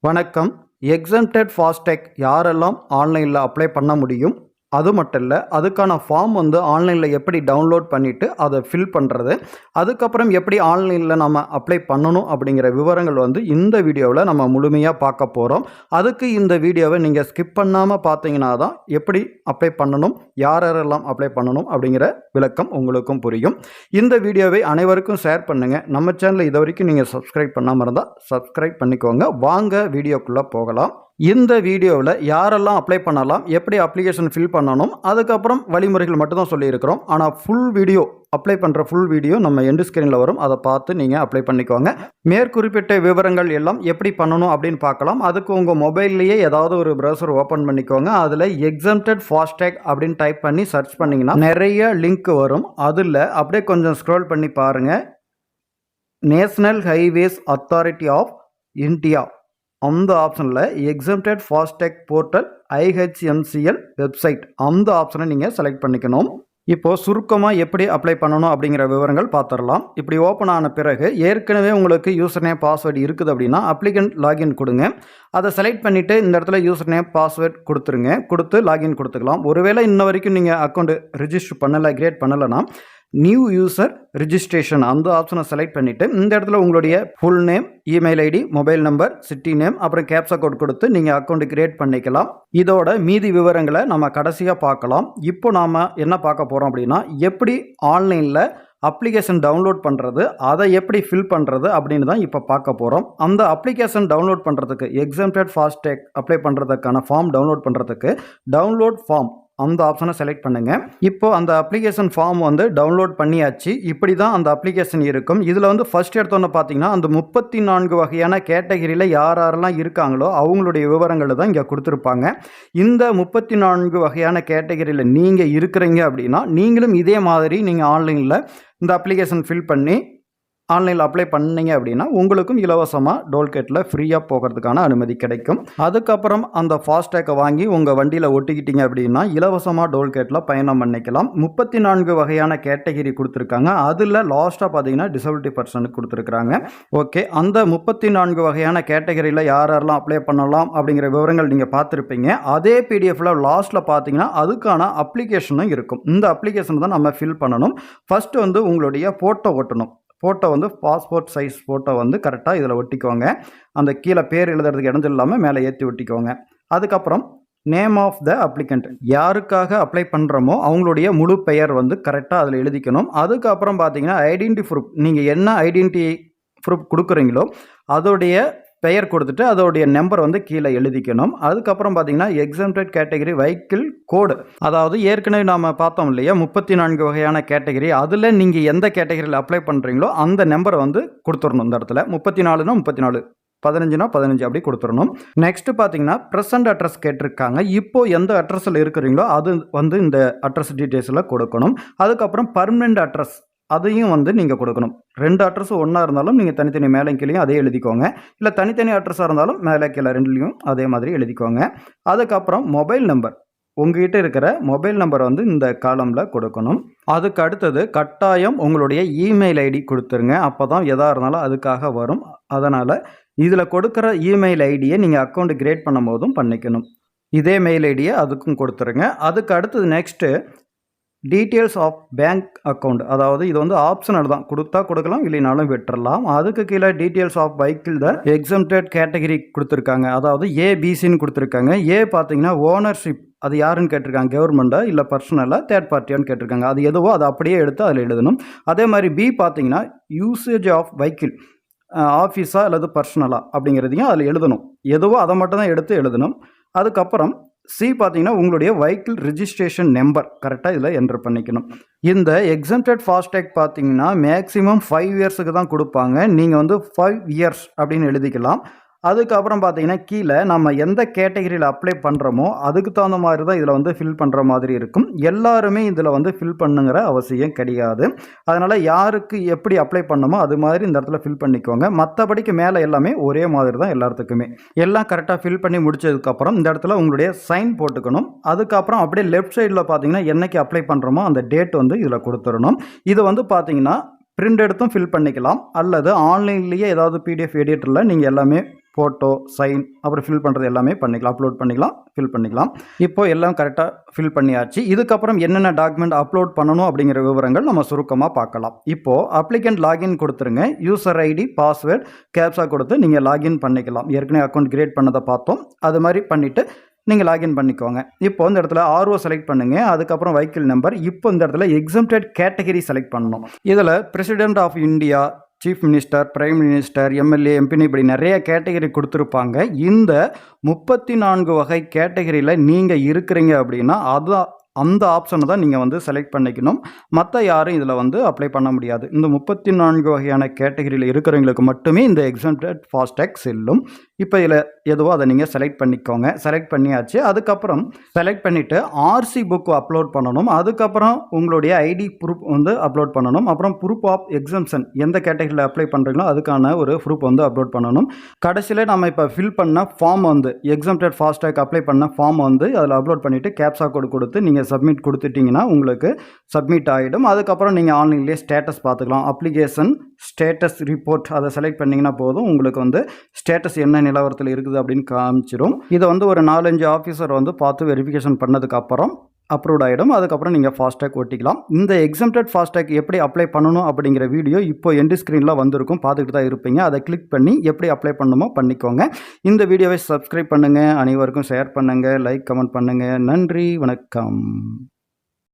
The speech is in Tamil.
வணக்கம். எக்ஸம்டட் ஃபாஸ்டேக் யாரெல்லாம் ஆன்லைனில் அப்ளை பண்ண முடியும்? அது மட்டும் இல்லை அதுக்கான ஃபார்ம் வந்து ஆன்லைனில் எப்படி டவுன்லோட் பண்ணிவிட்டு அதை ஃபில் பண்ணுறது அதுக்கப்புறம் எப்படி ஆன்லைனில் நம்ம அப்ளை பண்ணணும் அப்படிங்கிற விவரங்கள் வந்து இந்த வீடியோவில் நம்ம முழுமையாக பார்க்க போகிறோம் அதுக்கு இந்த வீடியோவை நீங்கள் ஸ்கிப் பண்ணாமல் பார்த்தீங்கன்னா தான் எப்படி அப்ளை பண்ணணும் யார் யாரெல்லாம் அப்ளை பண்ணணும் அப்படிங்கிற விளக்கம் உங்களுக்கும் புரியும். இந்த வீடியோவை அனைவருக்கும் ஷேர் பண்ணுங்கள் நம்ம சேனலில் இது வரைக்கும் நீங்கள் சப்ஸ்கிரைப் பண்ணாமல் இருந்தால் சப்ஸ்கிரைப் பண்ணிக்கோங்க. வாங்க வீடியோக்குள்ளே போகலாம். இந்த வீடியோவில் யாரெல்லாம் அப்ளை பண்ணலாம் எப்படி அப்ளிகேஷன் ஃபில் பண்ணணும் அதுக்கப்புறம் வழிமுறைகள் மட்டும்தான் சொல்லியிருக்கிறோம். ஆனால் ஃபுல் வீடியோ அப்ளை பண்ணுற ஃபுல் வீடியோ நம்ம எண்டு ஸ்க்ரீனில் வரும். அதை பார்த்து நீங்கள் அப்ளை பண்ணிக்கோங்க. மேற்குறிப்பிட்ட விவரங்கள் எல்லாம் எப்படி பண்ணணும் அப்படின்னு பார்க்கலாம். அதுக்கு உங்கள் மொபைல்லையே ஏதாவது ஒரு ப்ரௌசர் ஓப்பன் பண்ணிக்கோங்க. அதில் எக்ஸம்டட் ஃபாஸ்டேக் அப்படின்னு டைப் பண்ணி சர்ச் பண்ணிங்கன்னா நிறைய லிங்க் வரும். அதில் அப்படியே கொஞ்சம் ஸ்க்ரோல் பண்ணி பாருங்கள் national highways authority of India அந்த ஆப்ஷனில் exempted FASTag portal IHMCL website அந்த ஆப்ஷனை நீங்கள் செலக்ட் பண்ணிக்கணும். இப்போது சுருக்கமாக எப்படி அப்ளை பண்ணணும் அப்படிங்கிற விவரங்கள் பார்த்துடலாம். இப்படி ஓப்பன் ஆன பிறகு ஏற்கனவே உங்களுக்கு யூசர் நேம் பாஸ்வேர்டு இருக்குது அப்படின்னா அப்ளிகண்ட் லாகின் கொடுங்க. அதை செலக்ட் பண்ணிவிட்டு இந்த இடத்துல யூசர் நேம் பாஸ்வேர்ட் கொடுத்துருங்க. கொடுத்து லாகின் கொடுத்துக்கலாம். ஒருவேளை இன்ன வரைக்கும் நீங்கள் அக்கௌண்ட் ரிஜிஸ்டர் பண்ணலை கிரியேட் பண்ணலைன்னா நியூ யூசர் ரிஜிஸ்ட்ரேஷன் அந்த ஆப்ஷனை செலக்ட் பண்ணிவிட்டு இந்த இடத்துல உங்களுடைய full name email ID mobile number city name அப்புறம் கேப்சா கோட் கொடுத்து நீங்கள் அக்கௌண்ட் கிரியேட் பண்ணிக்கலாம். இதோட மீதி விவரங்களை நம்ம கடைசியாக பார்க்கலாம். இப்போ நாம் என்ன பார்க்க போகிறோம் அப்படின்னா எப்படி ஆன்லைனில் அப்ளிகேஷன் டவுன்லோட் பண்ணுறது அதை எப்படி ஃபில் பண்ணுறது அப்படின்னு தான் இப்போ பார்க்க போகிறோம் அந்த அப்ளிகேஷன் டவுன்லோட் பண்ணுறதுக்கு எக்ஸாம்டட் ஃபாஸ்டேக் அப்ளை பண்ணுறதுக்கான ஃபார்ம் டவுன்லோட் பண்ணுறதுக்கு டவுன்லோட் ஃபார்ம் அந்த ஆப்ஷனை செலக்ட் பண்ணுங்கள் இப்போ அந்த அப்ளிகேஷன் ஃபார்ம் வந்து டவுன்லோட் பண்ணியாச்சு. இப்படி தான் அந்த அப்ளிகேஷன் இருக்கும். இதில் வந்து ஃபஸ்ட் எடுத்தோன்னு பார்த்தீங்கன்னா அந்த முப்பத்தி நான்கு வகையான கேட்டகிரியில் யார் யாரெல்லாம் இருக்காங்களோ அவங்களுடைய விவரங்கள் தான் இங்கே கொடுத்துருப்பாங்க. இந்த முப்பத்தி நான்கு வகையான கேட்டகிரியில் நீங்கள் இருக்கிறீங்க அப்படின்னா நீங்களும் இதே மாதிரி நீங்கள் ஆன்லைனில் இந்த அப்ளிகேஷன் ஃபில் பண்ணி ஆன்லைனில் அப்ளை பண்ணீங்க அப்படின்னா உங்களுக்கும் இலவசமாக டோல்கேட்டில் ஃப்ரீயாக போகிறதுக்கான அனுமதி கிடைக்கும். அதுக்கப்புறம் அந்த ஃபாஸ்டேக்கை வாங்கி உங்கள் வண்டியில் ஒட்டிக்கிட்டீங்க அப்படின்னா இலவசமாக டோல்கேட்டில் பயணம் பண்ணிக்கலாம். முப்பத்தி நான்கு வகையான கேட்டகிரி கொடுத்துருக்காங்க. அதில் லாஸ்ட்டாக பார்த்தீங்கன்னா டிசபிலிட்டி பர்சனுக்கு கொடுத்துருக்குறாங்க. ஓகே அந்த முப்பத்தி நான்கு வகையான கேட்டகரியில் யார் யாரெல்லாம் அப்ளை பண்ணலாம் அப்படிங்கிற விவரங்கள் நீங்கள் பார்த்துருப்பீங்க. அதே பிடிஎஃப்பில் லாஸ்ட்டில் பார்த்தீங்கன்னா அதுக்கான அப்ளிகேஷனும் இருக்கும். இந்த அப்ளிகேஷன் தான் நம்ம ஃபில் பண்ணணும். ஃபஸ்ட்டு வந்து உங்களுடைய ஃபோட்டோ ஒட்டணும். ஃபோட்டோ வந்து பாஸ்போர்ட் சைஸ் ஃபோட்டோ வந்து கரெக்டாக இதில் ஒட்டிக்கோங்க. அந்த கீழே பேர் எழுதுறதுக்கு இடம் இல்லாமல் மேலே ஏற்றி ஒட்டிக்கோங்க. அதுக்கப்புறம் நேம் ஆஃப் த அப்ளிகண்ட் யாருக்காக அப்ளை பண்ணுறோமோ அவங்களுடைய முழு பெயர் வந்து கரெக்டாக அதில் எழுதிக்கணும். அதுக்கப்புறம் பார்த்தீங்கன்னா ஐடென்டி ப்ரூஃப் நீங்கள் என்ன ஐடென்டி ப்ரூஃப் கொடுக்குறீங்களோ அதோடைய பெயர் கொடுத்துட்டு அதோடைய நம்பர் வந்து கீழே எழுதிக்கணும். அதுக்கப்புறம் பார்த்தீங்கன்னா எக்ஸாம்டட் கேட்டகரி வெஹிக்கிள் கோடு அதாவது ஏற்கனவே நாம் பார்த்தோம் இல்லையா முப்பத்தி நான்கு வகையான கேட்டகரி அதில் நீங்கள் எந்த கேட்டகரியில் அப்ளை பண்ணுறீங்களோ அந்த நம்பரை வந்து கொடுத்துடணும் இந்த இடத்துல. முப்பத்தி நாலுனா முப்பத்தி நாலு பதினஞ்சுனா பதினஞ்சு அப்படி கொடுத்துடணும். நெக்ஸ்ட் பார்த்தீங்கன்னா ப்ரெசன்ட் அட்ரஸ் கேட்டிருக்காங்க. இப்போ எந்த அட்ரஸில் இருக்கிறீங்களோ அது வந்து இந்த அட்ரஸ் டீட்டெயில்ஸில் கொடுக்கணும். அதுக்கப்புறம் பர்மனெண்ட் அட்ரஸ் அதையும் வந்து நீங்கள் கொடுக்கணும். ரெண்டு அட்ரஸும் ஒன்றா இருந்தாலும் நீங்கள் தனித்தனி மேலே கீழேயும் அதே எழுதிக்கோங்க. இல்லை தனித்தனி அட்ரஸாக இருந்தாலும் மேலே கீழே ரெண்டுலேயும் அதே மாதிரி எழுதிக்கோங்க. அதுக்கப்புறம் மொபைல் நம்பர் உங்ககிட்ட இருக்கிற மொபைல் நம்பர் வந்து இந்த காலமில் கொடுக்கணும். அதுக்கு அடுத்தது கட்டாயம் உங்களுடைய இமெயில் ஐடி கொடுத்துருங்க. அப்போ தான் எதாக இருந்தாலும் அதுக்காக வரும். அதனால் இதில் கொடுக்குற இமெயில் ஐடியை நீங்கள் அக்கௌண்ட் கிரியேட் பண்ணும் போதும் பண்ணிக்கணும். இதே மெயில் ஐடியை அதுக்கும் கொடுத்துருங்க. அதுக்கு அடுத்தது next details of bank account அதாவது இது வந்து ஆப்ஷனல் தான். கொடுத்தா கொடுக்கலாம் இல்லைனாலும் விட்டுறலாம். அதுக்கு கீழே டீட்டெயில்ஸ் ஆஃப் பைக்கில் த எக்ஸம்டட் கேட்டகரி கொடுத்துருக்காங்க. அதாவது ஏபிசின்னு கொடுத்துருக்காங்க. ஏ பார்த்தீங்கன்னா ஓனர்ஷிப் அது யாருன்னு கேட்டிருக்காங்க? கவர்மெண்ட்டா இல்லை பர்சனலாக தேர்ட் பார்ட்டியான்னு கேட்டிருக்காங்க. அது எதுவோ அதை அப்படியே எடுத்து அதில் எழுதணும். அதே மாதிரி பி பார்த்தீங்கன்னா யூசேஜ் ஆஃப் வைக்கிள் ஆஃபீஸாக அல்லது பர்சனலாக அப்படிங்கிறதையும் அதில் எழுதணும். எதுவோ அதை மட்டும் தான் எடுத்து எழுதணும். அதுக்கப்புறம் சி பார்த்தீங்கன்னா உங்களுடைய வெஹிக்கிள் ரிஜிஸ்ட்ரேஷன் நம்பர் கரெக்டாக இதில் என்டர் பண்ணிக்கணும். இந்த எக்ஸம்டட் ஃபாஸ்டேக் பார்த்தீங்கன்னா மேக்ஸிமம் ஃபைவ் இயர்ஸுக்கு தான் கொடுப்பாங்க. நீங்கள் வந்து ஃபைவ் இயர்ஸ் அப்படின்னு எழுதிக்கலாம். அதுக்கப்புறம் பார்த்தீங்கன்னா கீழே நம்ம எந்த கேட்டகரியில் அப்ளை பண்ணுறோமோ அதுக்கு தகுந்த மாதிரி தான் இதில் வந்து ஃபில் பண்ணுற மாதிரி இருக்கும். எல்லாருமே இதில் வந்து ஃபில் பண்ணுங்கிற அவசியம் கிடையாது. அதனால் யாருக்கு எப்படி அப்ளை பண்ணணுமோ அது மாதிரி இந்த இடத்துல ஃபில் பண்ணிக்கோங்க. மற்றபடிக்கு மேலே எல்லாமே ஒரே மாதிரி தான் எல்லாத்துக்குமே. எல்லாம் கரெக்டாக ஃபில் பண்ணி முடிச்சதுக்கப்புறம் இந்த இடத்துல உங்களுடைய சைன் போட்டுக்கணும். அதுக்கப்புறம் அப்படியே லெஃப்ட் சைடில் பார்த்தீங்கன்னா என்னைக்கு அப்ளை பண்ணுறோமோ அந்த டேட் வந்து இதில் கொடுத்துடணும். இது வந்து பார்த்தீங்கன்னா பிரிண்ட் எடுத்தும் ஃபில் பண்ணிக்கலாம். அல்லது ஆன்லைன்லேயே ஏதாவது பிடிஎஃப் எடிட்டரில் நீங்கள் எல்லாமே ஃபோட்டோ சைன் அப்புறம் ஃபில் பண்ணுறது எல்லாமே பண்ணிக்கலாம் அப்லோட் பண்ணிக்கலாம் ஃபில் பண்ணிக்கலாம். இப்போ எல்லாம் கரெக்டாக ஃபில் பண்ணியாச்சு. இதுக்கப்புறம் என்னென்ன டாக்குமெண்ட் அப்லோட் பண்ணணும் அப்படிங்கிற விவரங்கள் நம்ம சுருக்கமாக பார்க்கலாம். இப்போது அப்ளிகண்ட் லாகின் கொடுத்துருங்க. யூசர் ஐடி பாஸ்வேர்ட் கேப்ஸாக கொடுத்து நீங்கள் லாகின் பண்ணிக்கலாம். ஏற்கனவே அக்கௌண்ட் கிரியேட் பண்ணதை பார்த்தோம். அது மாதிரி பண்ணிவிட்டு நீங்கள் லாகின் பண்ணிக்கோங்க. இப்போ இந்த இடத்துல ஆர்ஓ செலக்ட் பண்ணுங்கள் அதுக்கப்புறம் வெஹிக்கிள் நம்பர் இப்போ இந்த இடத்துல எக்ஸம்டட் கேட்டகரி செலக்ட் பண்ணணும். இதில் president of India chief minister prime minister MLA எம்பின்னு இப்படி நிறைய கேட்டகரி கொடுத்துருப்பாங்க. இந்த முப்பத்தி நான்கு வகை கேட்டகரியில் நீங்கள் இருக்கிறீங்க அப்படின்னா அதான் அந்த ஆப்ஷனை தான் நீங்கள் வந்து செலக்ட் பண்ணிக்கணும். மற்ற யாரும் இதில் வந்து அப்ளை பண்ண முடியாது. இந்த முப்பத்தி நான்கு வகையான கேட்டகரியில் இருக்கிறவங்களுக்கு மட்டுமே இந்த எக்ஸாம்டட் ஃபாஸ்டேக் செல்லும். இப்போ இதில் எதுவோ அதை நீங்கள் செலக்ட் பண்ணிக்கோங்க. செலக்ட் பண்ணியாச்சு. அதுக்கப்புறம் செலக்ட் பண்ணிவிட்டு ஆர்சி புக்கு அப்லோட் பண்ணணும். அதுக்கப்புறம் உங்களுடைய ஐடி ப்ரூஃப் வந்து அப்லோட் பண்ணணும். அப்புறம் ப்ரூஃப் ஆஃப் எக்ஸம்ஷன் எந்த கேட்டகரியில் அப்ளை பண்ணுறீங்களோ அதுக்கான ஒரு ப்ரூஃப் வந்து அப்லோட் பண்ணணும். கடைசியில் நம்ம இப்போ ஃபில் பண்ண ஃபார்ம் வந்து எக்ஸம்டட் ஃபாஸ்டாக் அப்ளை பண்ண ஃபார்ம் வந்து அதில் அப்லோட் பண்ணிவிட்டு கேப்சா கோடு கொடுத்து நீங்கள் சப்மிட் கொடுத்துட்டிங்கன்னா உங்களுக்கு சப்மிட் ஆகிடும் அதுக்கப்புறம் நீங்கள் ஆன்லைன்லேயே ஸ்டேட்டஸ் பார்த்துக்கலாம். அப்ளிகேஷன் ஸ்டேட்டஸ் ரிப்போர்ட் அதை செலக்ட் பண்ணிங்கன்னா போதும். உங்களுக்கு வந்து ஸ்டேட்டஸ் என்ன நிலவரத்தில் இருக்குது அப்படின்னு காமிச்சிடும் இதை வந்து ஒரு நாலஞ்சு ஆஃபீஸர் வந்து பார்த்து வெரிஃபிகேஷன் பண்ணதுக்கப்புறம் அப்ரூவ்ட் ஆகிடும் அதுக்கப்புறம் நீங்கள் ஃபாஸ்டேக் ஒட்டிக்கலாம் இந்த எக்ஸம்டட் ஃபாஸ்டேக் எப்படி அப்ளை பண்ணணும் அப்படிங்கிற வீடியோ இப்போ எண்டு ஸ்க்ரீனில் வந்திருக்கும். பார்த்துக்கிட்டு தான் இருப்பீங்க. அதை கிளிக் பண்ணி எப்படி அப்ளை பண்ணணுமோ பண்ணிக்கோங்க. இந்த வீடியோவை சப்ஸ்கிரைப் பண்ணுங்கள் அனைவருக்கும் ஷேர் பண்ணுங்கள் லைக் கமெண்ட் பண்ணுங்கள் நன்றி. வணக்கம்.